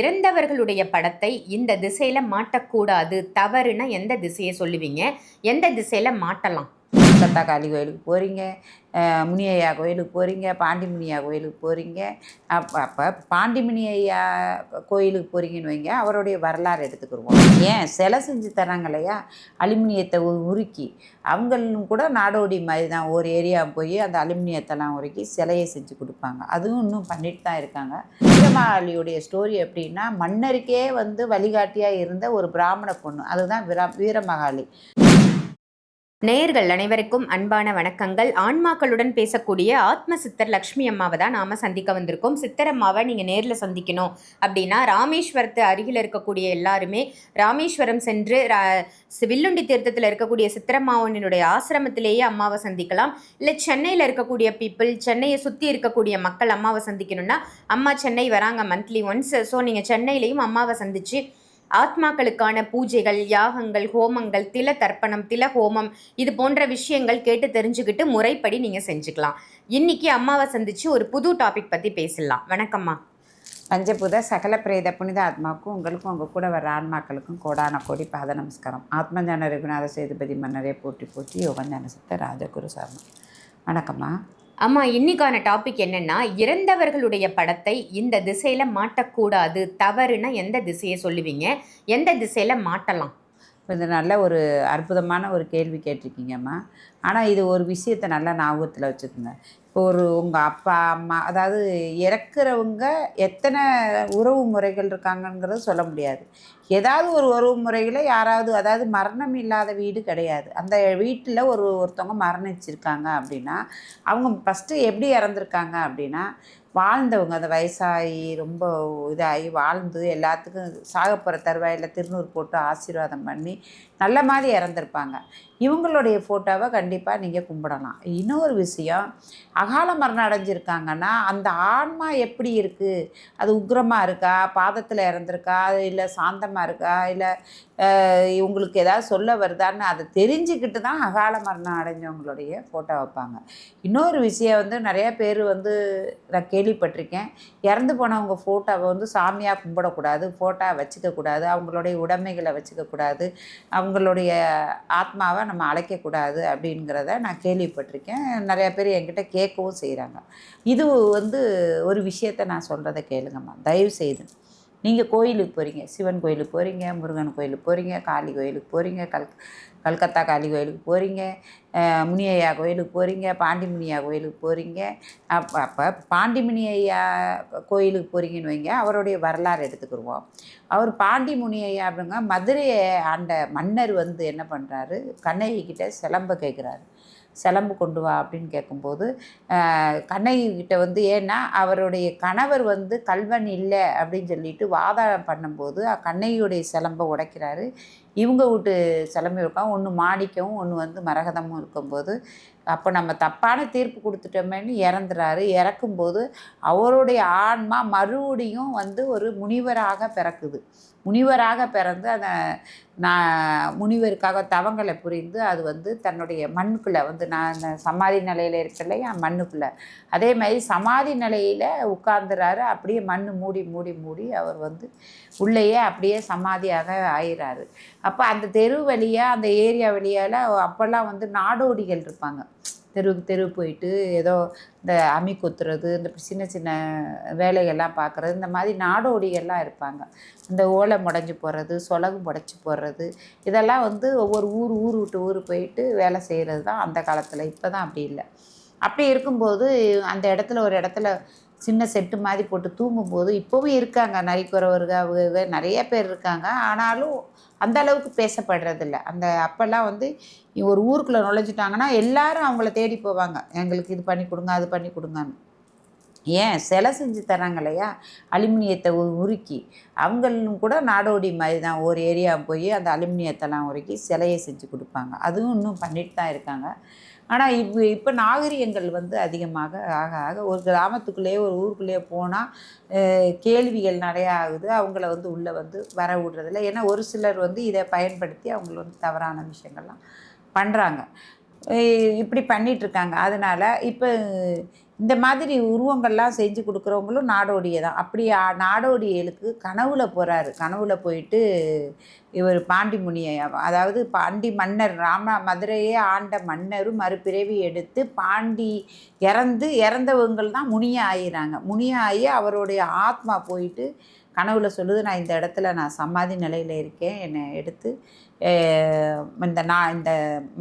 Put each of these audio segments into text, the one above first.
இறந்தவர்களுடைய படத்தை இந்த திசையில மாட்டக்கூடாது. தவறுனா எந்த திசையை சொல்லுவீங்க? எந்த திசையில மாட்டலாம்? கத்தா கோயிலுக்கு போகிறீங்க முனியையா கோயிலுக்கு போகிறீங்க பாண்டிமுனியா கோயிலுக்கு போகிறீங்க அப்போ அப்போ பாண்டிமுனியா கோயிலுக்கு போகிறீங்கன்னு வைங்க அவருடைய வரலாறு எடுத்துக்கிடுவோம் ஏன்? சிலை செஞ்சு தராங்க இல்லையா அலுமினியத்தை உருக்கி அவங்களும் கூட நாடோடி மாதிரி தான் ஒரு ஏரியா போய் அந்த அலுமினியத்தெல்லாம் உருக்கி சிலையை செஞ்சு கொடுப்பாங்க. அதுவும் இன்னும் பண்ணிட்டு தான் இருக்காங்க. வீரமாளியுடைய ஸ்டோரி எப்படின்னா மன்னருக்கே வந்து வழிகாட்டியாக இருந்த ஒரு பிராமண பொண்ணு அதுதான் வீர வீரமகாளி. நேயர்கள் அனைவருக்கும் அன்பான வணக்கங்கள். ஆன்மாக்களுடன் பேசக்கூடிய ஆத்ம சித்தர் லக்ஷ்மி அம்மாவை தான் நாம் சந்திக்க வந்திருக்கோம். சித்தரம்மாவை நீங்கள் நேரில் சந்திக்கணும். அப்படின்னா ராமேஸ்வரத்து அருகில் இருக்கக்கூடிய எல்லாருமே ராமேஸ்வரம் சென்று ரா- வில்லுண்டி தீர்த்தத்தில் இருக்கக்கூடிய சித்தரம்மாவனுடைய ஆசிரமத்திலேயே அம்மாவை சந்திக்கலாம். இல்லை சென்னையில் இருக்கக்கூடிய பீப்புள் சென்னையை சுற்றி இருக்கக்கூடிய மக்கள் அம்மாவை சந்திக்கணும்னா அம்மா சென்னை வராங்க மந்த்லி ஒன்ஸ் ஸோ நீங்கள் சென்னையிலையும் அம்மாவை சந்திச்சு ஆத்மாக்களுக்கான பூஜைகள் யாகங்கள் ஹோமங்கள் தில தர்ப்பணம் தில ஹோமம் இது போன்ற விஷயங்கள் கேட்டு தெரிஞ்சுக்கிட்டு முறைப்படி நீங்கள் செஞ்சுக்கலாம். இன்னைக்கு அம்மாவை சந்திச்சு ஒரு புது டாபிக் பற்றி பேசலாம். வணக்கம்மா. பஞ்சபூத சகல பிரேத புனித ஆத்மாவுக்கும் உங்களுக்கும் உங்கள் கூட வர ஆன்மாக்களுக்கும் கோடான கோடி பாத நமஸ்காரம். ஆத்மஞான ரகுநாத சேதுபதி மன்னரே போற்றி போட்டி யோகஞான சித்த ராஜகுரு சர்மா வணக்கம்மா. அம்மா இன்னைக்கான டாபிக் என்னன்னா இறந்தவர்களுடைய படத்தை இந்த திசையில மாட்டக்கூடாது. தவறுனா எந்த திசையை சொல்லுவீங்க? எந்த திசையில மாட்டலாம்? இது நல்ல ஒரு அற்புதமான ஒரு கேள்வி கேட்டிருக்கீங்கம்மா. ஆனால் இது ஒரு விஷயத்தை நல்லா ஞாபகத்தில் வச்சுக்கோங்க. இப்போ ஒரு உங்கள் அப்பா அம்மா அதாவது இறக்குறவங்க எத்தனை உறவு முறைகள் இருக்காங்கங்கிறது சொல்ல முடியாது. ஏதாவது ஒரு உறவு முறையில் யாராவது அதாவது மரணம் இல்லாத வீடு கிடையாது. அந்த வீட்டில் ஒரு ஒருத்தவங்க மரணிச்சிருக்காங்க அப்படின்னா அவங்க ஃபஸ்ட்டு எப்படி இறந்துருக்காங்க அப்படின்னா வாழ்ந்தவங்க. அந்த வயசாகி ரொம்ப இதாகி வாழ்ந்து எல்லாத்துக்கும் சாகப்போகிற தருவாயில் திருநூறு போட்டு ஆசீர்வாதம் பண்ணி நல்ல மாதிரி இறந்துருப்பாங்க. இவங்களுடைய ஃபோட்டோவை கண்டிப்பாக நீங்கள் கும்பிடலாம். இன்னொரு விஷயம் அகால மரணம் அடைஞ்சிருக்காங்கன்னா அந்த ஆன்மா எப்படி இருக்குது அது உக்ரமாக இருக்கா? பாதத்தில் இறந்துருக்கா? இல்லை சாந்தமாக இருக்கா? இல்லை இவங்களுக்கு ஏதாவது சொல்ல வருதான்னு அதை தெரிஞ்சுக்கிட்டு தான் அகால மரணம் அடைஞ்சவங்களுடைய ஃபோட்டோ வைப்பாங்க. இன்னொரு விஷயம் வந்து நிறையா பேர் வந்து நான் கேள்விப்பட்டிருக்கேன். இறந்து போனவங்க ஃபோட்டோவை வந்து சாமியாக கும்பிடக்கூடாது ஃபோட்டோ வச்சுக்கக்கூடாது அவங்களுடைய உடைமைகளை வச்சுக்கக்கூடாது அவங்களுடைய ஆத்மாவை நம்ம அழைக்கக்கூடாது அப்படிங்கிறத நான் கேள்விப்பட்டிருக்கேன். நிறைய பேர் என்கிட்ட கேட்கவும் செய்கிறாங்க இது வந்து ஒரு விஷயத்த நான் சொல்கிறத கேளுங்கம்மா. தயவு செய்து நீங்கள் கோயிலுக்கு போகிறீங்க சிவன் கோயிலுக்கு போகிறீங்க முருகன் கோயிலுக்கு போகிறீங்க காளி கோயிலுக்கு போகிறீங்க கல் கல்கத்தா காளி கோயிலுக்கு போகிறீங்க முனியையா கோயிலுக்கு போகிறீங்க பாண்டிமுனியா கோயிலுக்கு போகிறீங்க அப்போ அப்போ பாண்டிமுனியா கோயிலுக்கு போகிறீங்கன்னு வைங்க அவருடைய வரலாறு எடுத்துக்கிடுவோம் அவர் பாண்டிமுனி அப்படிங்க மதுரையை ஆண்ட மன்னர் வந்து என்ன பண்ணுறாரு கண்ணகி கிட்ட சிலம்ப கேட்குறாரு சிலம்பு கொண்டு வா அப்படின்னு கேட்கும்போது கண்ணகி கிட்ட வந்து ஏன்னா அவருடைய கணவர் வந்து கல்வன் இல்லை அப்படின்னு சொல்லிட்டு வாதாடம் பண்ணும்போது கண்ணகியுடைய சிலம்பை உடைக்கிறாரு. இவங்க வீட்டு சிலம்பு இருக்கும். ஒன்று மாணிக்கவும் ஒன்று வந்து மரகதமும் இருக்கும்போது அப்போ நம்ம தப்பான தீர்ப்பு கொடுத்துட்டோமேன்னு இறந்துறாரு. இறக்கும்போது அவருடைய ஆன்மா மறுபடியும் வந்து ஒரு முனிவராக பிறக்குது. முனிவராக பிறந்து அந்த நான் முனிவருக்காக தவங்களை புரிந்து அது வந்து தன்னுடைய மண்ணுக்குள்ளே வந்து நான் சமாதி நிலையில் இருக்கலையா மண்ணுக்குள்ளே. அதே மாதிரி சமாதி நிலையில் உட்கார்ந்துறாரு. அப்படியே மண் மூடி மூடி மூடி அவர் வந்து உள்ளேயே அப்படியே சமாதியாக ஆயிறாரு. அப்போ அந்த தெரு வழியாக அந்த ஏரியா வழியால் அப்போல்லாம் வந்து நாடோடிகள் இருப்பாங்க. தெருவுக்கு தெரு போயிட்டு ஏதோ இந்த அமி கொத்துறது இந்த சின்ன சின்ன வேலைகள்லாம் பார்க்குறது இந்த மாதிரி நாடோடிகள்லாம் இருப்பாங்க. இந்த ஓலை முடஞ்சி போடுறது சொலகு முடச்சி போடுறது இதெல்லாம் வந்து ஒவ்வொரு ஊர் ஊர் விட்டு ஊர் போயிட்டு வேலை செய்கிறது தான் அந்த காலத்தில். இப்போ தான் அப்படி இல்லை. அப்படி இருக்கும்போது அந்த இடத்துல ஒரு இடத்துல சின்ன செட்டு மாதிரி போட்டு தூங்கும்போது இப்போவும் இருக்காங்க. நரிக்குறவர்கள் அவங்க நிறைய பேர் இருக்காங்க. ஆனாலும் அந்த அளவுக்கு பேசப்படுறதில்ல. அந்த அப்போல்லாம் வந்து ஒரு ஊருக்குள்ளே நுழைஞ்சிட்டாங்கன்னா எல்லாரும் அவங்கள தேடி போவாங்க. எங்களுக்கு இது பண்ணி கொடுங்க அது பண்ணி கொடுங்கன்னு. ஏன்? சிலை செஞ்சு தராங்க இல்லையா? அலுமினியத்தை உருக்கி. அவங்களும் கூட நாடோடி மாதிரி தான். ஒரு ஏரியா போய் அந்த அலுமினியத்தெல்லாம் உருக்கி சிலையை செஞ்சு கொடுப்பாங்க. அதுவும் இன்னும் பண்ணிட்டு தான் இருக்காங்க. ஆனால் இப்போ இப்போ நாகரிகங்கள் வந்து அதிகமாக ஆக ஆக ஒரு கிராமத்துக்குள்ளேயே ஒரு ஊருக்குள்ளேயே போனால் கேள்விகள் நிறையா ஆகுது. அவங்கள வந்து உள்ளே வந்து வர விடுறதில்ல. ஏன்னா ஒரு சிலர் வந்து இதை பயன்படுத்தி அவங்கள வந்து தவறான விஷயங்கள்லாம் பண்ணுறாங்க இப்படி பண்ணிகிட்ருக்காங்க அதனால் இப்போ இந்த மாதிரி உருவங்கள்லாம் செஞ்சு கொடுக்குறவங்களும் நாடோடியை தான் அப்படி நாடோடியலுக்கு கனவுல போகிறாரு கனவுல போயிட்டு இவர் பாண்டி முனியை அதாவது பாண்டி மன்னர் ராம மதுரையே ஆண்ட மன்னரும் மறுபிறவி எடுத்து பாண்டி இறந்து இறந்தவங்கள் தான் முனிய ஆயிறாங்க. முனிய ஆகி அவருடைய ஆத்மா போயிட்டு கனவுல சொல்லுது நான் இந்த இடத்துல நான் சமாதி நிலையில் இருக்கேன். என்னை எடுத்து இந்த நான் இந்த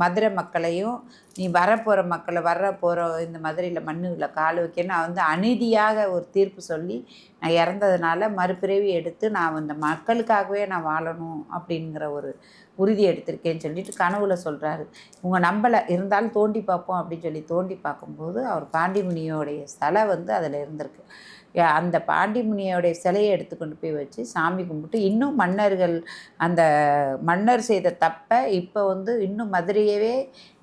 மதுரை மக்களையும் நீ வரப்போகிற மக்களை வர போகிற இந்த மதுரையில் மண்ணுகளை கால் வைக்க நான் வந்து அநீதியாக ஒரு தீர்ப்பு சொல்லி நான் இறந்ததுனால மறுபிறவி எடுத்து நான் இந்த மக்களுக்காகவே நான் வாழணும் அப்படிங்கிற ஒரு உறுதி எடுத்திருக்கேன்னு சொல்லிட்டு கனவுல சொல்கிறாரு இவங்க நம்பலை இருந்தாலும் தோண்டி பார்ப்போம் அப்படின்னு சொல்லி தோண்டி பார்க்கும்போது அவர் பாண்டிமுனியோடைய சிலை வந்து அதில் இருந்திருக்கு. அந்த பாண்டிமுனியோடைய சிலையை எடுத்து கொண்டு போய் வச்சு சாமி கும்பிட்டு இன்னும் மன்னர்கள் அந்த மன்னர் செய்த தப்பை இப்போ வந்து இன்னும் மதுரையவே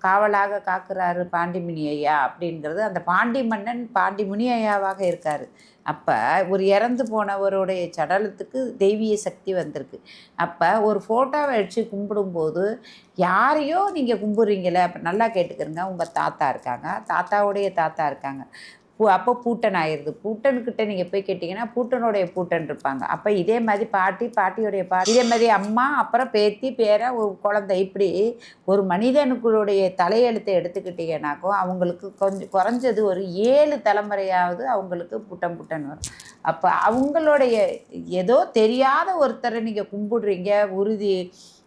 காவலாக காக்குறாரு பாண்டிமுனி ஐயா அப்படிங்கிறது அந்த பாண்டி மன்னன் பாண்டிமுனி ஐயாவாக இருக்கார். அப்போ ஒரு இறந்து போனவருடைய சடலத்துக்கு தெய்வீக சக்தி வந்திருக்கு. அப்போ ஒரு ஃபோட்டோவை வச்சு கும்பிடும்போது யாரையோ நீங்கள் கும்பிட்றீங்களே அப்போ நல்லா கேட்டுக்கிறங்க உங்கள் தாத்தா இருக்காங்க தாத்தாவுடைய தாத்தா இருக்காங்க. பூ அப்போ பூட்டன் ஆயிடுது பூட்டன்கிட்ட நீங்கள் போய் கேட்டிங்கன்னா பூட்டனுடைய பூட்டன் இருப்பாங்க. அப்போ இதே மாதிரி பாட்டி பாட்டியுடைய பாட்டி இதே மாதிரி அம்மா அப்புறம் பேத்தி பேரன் ஒரு குழந்தை இப்படி ஒரு மனிதனுக்குடைய தலையெழுத்தை எடுத்துக்கிட்டிங்கனாக்கோ அவங்களுக்கு கொஞ்சம் குறைஞ்சது ஒரு ஏழு தலைமுறையாவது அவங்களுக்கு புட்டன் புட்டன் வரும். அப்போ அவங்களுடைய ஏதோ தெரியாத ஒருத்தரை நீங்கள் கும்பிடுறீங்க உறுதி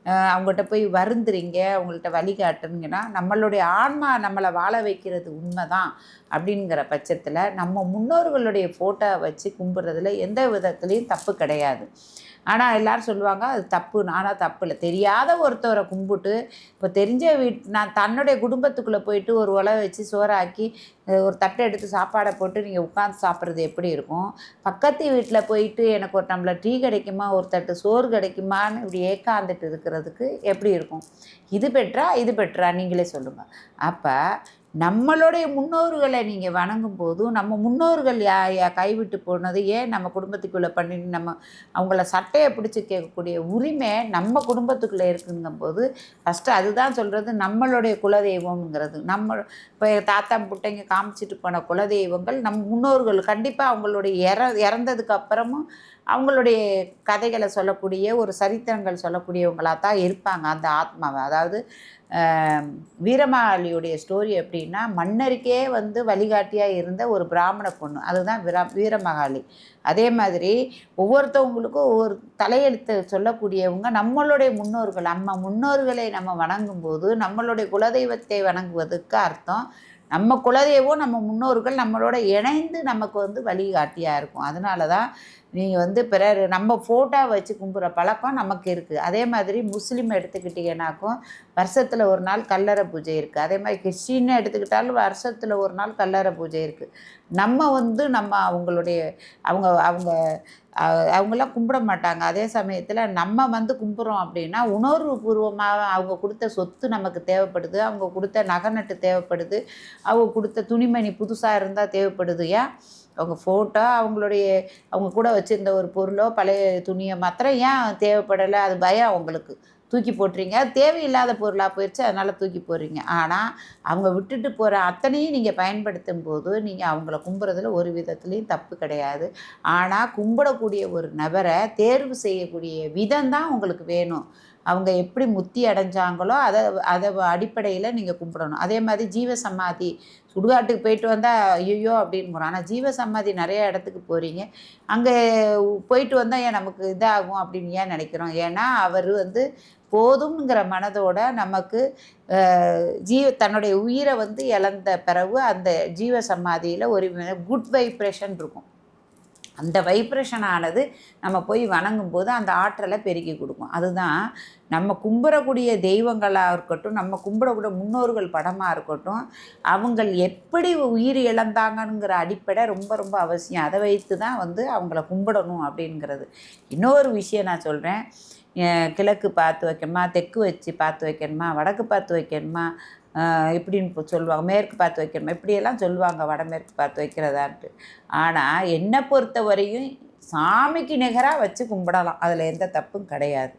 அவங்ககிட்ட போய் வருந்துறீங்க அவங்கள்ட்ட வழிகாட்டுறீங்கன்னா நம்மளுடைய ஆன்மா நம்மளை வாழ வைக்கிறது உண்மை தான் அப்படிங்கிற பட்சத்தில் நம்ம முன்னோர்களுடைய ஃபோட்டோ வச்சு கும்பிட்றதுல எந்த விதத்துலேயும் தப்பு கிடையாது. ஆனால் எல்லோரும் சொல்லுவாங்க அது தப்பு நானாக தப்பு இல்லை. தெரியாத ஒருத்தவரை கும்பிட்டு இப்போ தெரிஞ்ச வீட் நான் தன்னுடைய குடும்பத்துக்குள்ளே போயிட்டு ஒரு உலை வச்சு சோறாக்கி ஒரு தட்டை எடுத்து சாப்பாடை போட்டு நீங்கள் உட்காந்து சாப்பிட்றது எப்படி இருக்கும்? பக்கத்து வீட்டில் போயிட்டு எனக்கு ஒரு டம்ளர் டீ கிடைக்குமா ஒரு தட்டு சோறு கிடைக்குமான்னு இப்படி ஏக்காந்துட்டு இருக்கிறதுக்கு எப்படி இருக்கும்? இது பெற்றா இது பெற்றா நீங்களே சொல்லுங்கள் அப்போ நம்மளுடைய முன்னோர்களை நீங்கள் வணங்கும் போதும் நம்ம முன்னோர்கள் யா யா கைவிட்டு போனது ஏன் நம்ம குடும்பத்துக்குள்ளே பண்ணி நம்ம அவங்கள சட்டையை பிடிச்சி கேட்கக்கூடிய உரிமை நம்ம குடும்பத்துக்குள்ளே இருக்குங்கும்போது ஃபஸ்ட்டு அதுதான் சொல்கிறது நம்மளுடைய குலதெய்வம்ங்கிறது. நம்ம இப்போ தாத்தா புட்டைங்க காமிச்சிட்டு போன குலதெய்வங்கள் நம் முன்னோர்கள் கண்டிப்பாக அவங்களுடைய இற இறந்ததுக்கு அப்புறமும் அவங்களுடைய கதைகளை சொல்லக்கூடிய ஒரு சரித்திரங்கள் சொல்லக்கூடியவங்களாக தான் இருப்பாங்க அந்த ஆத்மாவை. அதாவது வீரமாளியுடைய ஸ்டோரி எப்படின்னா மன்னருக்கே வந்து வழிகாட்டியாக இருந்த ஒரு பிராமண பொண்ணு. அதுதான் வீரா வீரமகாளி. அதே மாதிரி ஒவ்வொருத்தவங்களுக்கும் ஒவ்வொரு தலையெழுத்து சொல்லக்கூடியவங்க நம்மளுடைய முன்னோர்கள். நம்ம முன்னோர்களை நம்ம வணங்கும்போது நம்மளுடைய குலதெய்வத்தை வணங்குவதற்கு அர்த்தம் நம்ம குலதெய்வம் நம்ம முன்னோர்கள் நம்மளோட இணைந்து நமக்கு வந்து வழிகாட்டியாக இருக்கும். அதனால தான் நீங்கள் வந்து பிறர் நம்ம ஃபோட்டோ வச்சு கும்பிட்ற பழக்கம் நமக்கு இருக்குது அதே மாதிரி முஸ்லீம் எடுத்துக்கிட்டிங்கனாக்கும் வருஷத்தில் ஒரு நாள் கல்லறை பூஜை இருக்குது அதே மாதிரி கிறிஸ்டின்னு எடுத்துக்கிட்டாலும் வருஷத்தில் ஒரு நாள் கல்லறை பூஜை இருக்குது நம்ம வந்து நம்ம அவங்களுடைய அவங்க அவங்க அவங்களாம் அவங்கெல்லாம் கும்பிட மாட்டாங்க. அதே சமயத்தில் நம்ம வந்து கும்பிட்றோம் அப்படின்னா உணர்வுபூர்வமாக அவங்க கொடுத்த சொத்து நமக்கு தேவைப்படுது. அவங்க கொடுத்த நகை நட்டு தேவைப்படுது. அவங்க கொடுத்த துணிமணி புதுசாக இருந்தால் தேவைப்படுது. ஏன்? அவங்க ஃபோட்டோ அவங்களுடைய அவங்க கூட வச்சுருந்த ஒரு பொருளோ பழைய துணியை மாத்திரம் ஏன் தேவைப்படலை? அது பயம் அவங்களுக்கு. தூக்கி போட்டுறீங்க. அது தேவையில்லாத பொருளாக போயிடுச்சு அதனால் தூக்கி போடுறீங்க. ஆனால் அவங்க விட்டுட்டு போகிற அத்தனையும் நீங்கள் பயன்படுத்தும் போது நீங்கள் அவங்கள கும்புறதுல ஒரு விதத்துலேயும் தப்பு கிடையாது. ஆனால் கும்பிடக்கூடிய ஒரு நபரை தேர்வு செய்யக்கூடிய விதம் தான் உங்களுக்கு வேணும். அவங்க எப்படி முத்தி அடைஞ்சாங்களோ அதை அதை அடிப்படையில் நீங்கள் கும்பிடணும். அதே மாதிரி ஜீவ சமாதி சுடுகாட்டுக்கு போயிட்டு வந்தால் ஐயோ அப்படின்னு போகிறோம் ஆனால் ஜீவ சமாதி நிறைய இடத்துக்கு போகிறீங்க அங்கே போயிட்டு வந்தால் ஏன் நமக்கு இதாகும் அப்படின்னு ஏன் நினைக்கிறோம்? ஏன்னா அவர் வந்து போதும்ங்கிற மனதோட நமக்கு ஜீவ தன்னுடைய உயிரை வந்து இழந்த பிறகு அந்த ஜீவ சமாதியில் ஒரு குட் வைப்ரேஷன் இருக்கும். அந்த வைப்ரேஷனானது நம்ம போய் வணங்கும் போது அந்த ஆற்றலை பெருக்கி கொடுக்கும். அதுதான் நம்ம கும்பிடக்கூடிய தெய்வங்களாக இருக்கட்டும் நம்ம கும்பிடக்கூடிய முன்னோர்கள் படமாக இருக்கட்டும் அவங்க எப்படி உயிர் இழந்தாங்கங்கிற அடிப்படை ரொம்ப ரொம்ப அவசியம். அதை வைத்து தான் வந்து அவங்கள கும்பிடணும் அப்படிங்கிறது. இன்னொரு விஷயம் நான் சொல்கிறேன் கிழக்கு பார்த்து வைக்கணுமா தெற்கு வச்சு பார்த்து வைக்கணுமா வடக்கு பார்த்து வைக்கணுமா இப்படின்னு சொல்லுவாங்க. மேற்கு பார்த்து வைக்கணுமா? இப்படியெல்லாம் சொல்லுவாங்க வடமேற்கு பார்த்து வைக்கிறதான்ட்டு. ஆனால் என்னை பொறுத்த வரையும் சாமிக்கு நிகராக வச்சு கும்பிடலாம். அதில் எந்த தப்பும் கிடையாது.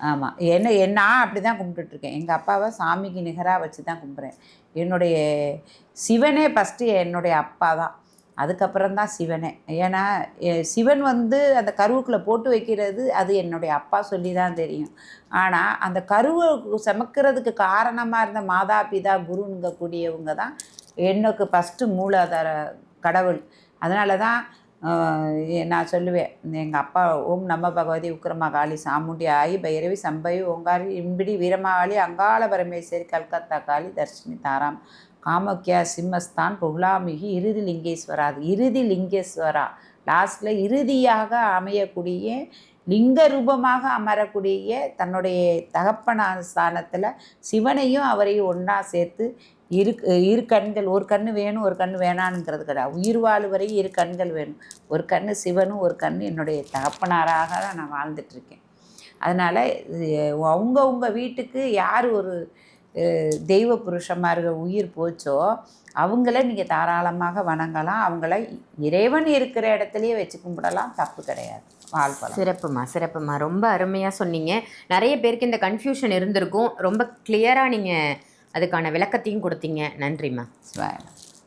ஆமாம் என்ன நான் அப்படி தான் கும்பிட்டுட்ருக்கேன். எங்கள் அப்பாவை சாமிக்கு நிகராக வச்சு தான் கும்பிட்றேன் என்னுடைய சிவனே ஃபஸ்ட்டு என்னுடைய அப்பா தான். அதுக்கப்புறம் தான் சிவனே. ஏன்னா சிவன் வந்து அந்த கருவுக்குள்ளே போட்டு வைக்கிறது அது என்னுடைய அப்பா சொல்லி தான் தெரியும். ஆனால் அந்த கருவை சமைக்கிறதுக்கு காரணமாக இருந்த மாதா பிதா குருங்கக்கூடியவங்க தான் எனக்கு ஃபஸ்ட்டு மூலாதார கடவுள். அதனால தான் நான் சொல்லுவேன் எங்கள் அப்பா ஓம் நம்ம பகவதி உக்கிரமகாளி சாமுண்டி ஆயி பைரவி சம்பவி ஓங்காரி இம்பிடி வீரமாகாளி அங்காள பரமேஸ்வரி கல்கத்தா காளி தர்ஷினி தாராம். காமக்கியா சிம்மஸ்தான் புகழாமிகி இறுதி லிங்கேஸ்வரா. அது இறுதி லிங்கேஸ்வரா. லாஸ்ட்டில் இறுதியாக அமையக்கூடிய லிங்க ரூபமாக அமரக்கூடிய தன்னுடைய தகப்பனான ஸ்தானத்தில் சிவனையும் அவரையும் ஒன்றா சேர்த்து இரு இரு கண்கள் ஒரு கண்ணு வேணும் ஒரு கண் வேணானுங்கிறது கிடையாது. உயிர் வாழ் வரை இரு கண்கள் வேணும். ஒரு கண்ணு சிவனும் ஒரு கண் என்னுடைய தகப்பனாராக தான் நான் வாழ்ந்துட்டுருக்கேன் அதனால் அவங்கவுங்க வீட்டுக்கு யார் ஒரு தெய்வ புருஷமார்கள் உயிர் போச்சோ அவங்கள நீங்கள் தாராளமாக வணங்கலாம். அவங்கள இறைவன் இருக்கிற இடத்துலையே வச்சு கும்பிடலாம். தப்பு கிடையாது. சிறப்புமா சிறப்புமா. ரொம்ப அருமையாக சொன்னீங்க. நிறைய பேருக்கு இந்த கன்ஃபியூஷன் இருந்திருக்கும். ரொம்ப கிளியராக நீங்கள் அதுக்கான விளக்கத்தையும் கொடுத்தீங்க. நன்றிம்மா.